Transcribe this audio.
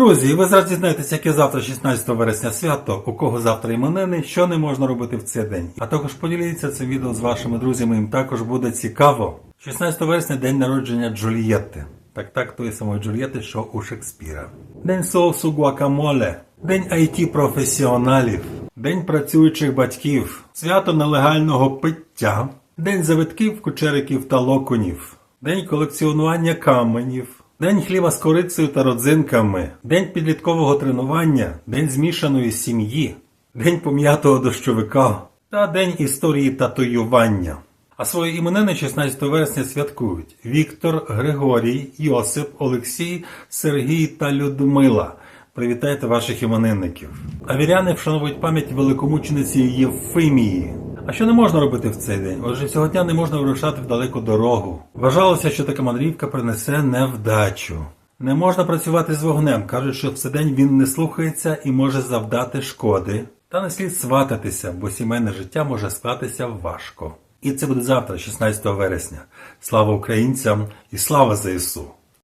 Друзі, ви зараз дізнаєтеся, яке завтра 16 вересня свято, у кого завтра іменини, що не можна робити в цей день. А також поділіться цим відео з вашими друзями, їм також буде цікаво. 16 вересня день народження Джульєтти. Так так тої самої Джульєтти, що у Шекспіра. День соусу гуакамоле, день IT професіоналів, день працюючих батьків, свято нелегального пиття, день завитків, кучериків та локонів, день колекціонування каменів. День хліба з корицею та родзинками, день підліткового тренування, день змішаної сім'ї, день пом'ятого дощовика та день історії татуювання. А свої іменини 16 вересня святкують Віктор, Григорій, Йосип, Олексій, Сергій та Людмила. Привітайте ваших іменинників. А віряни вшановують пам'ять великомучениці Євфимії. А що не можна робити в цей день? Отже, цього дня не можна вирушати в далеку дорогу. Вважалося, що така мандрівка принесе невдачу. Не можна працювати з вогнем. Кажуть, що в цей день він не слухається і може завдати шкоди. Та не слід свататися, бо сімейне життя може склатися важко. І це буде завтра, 16 вересня. Слава українцям і слава ЗСУ!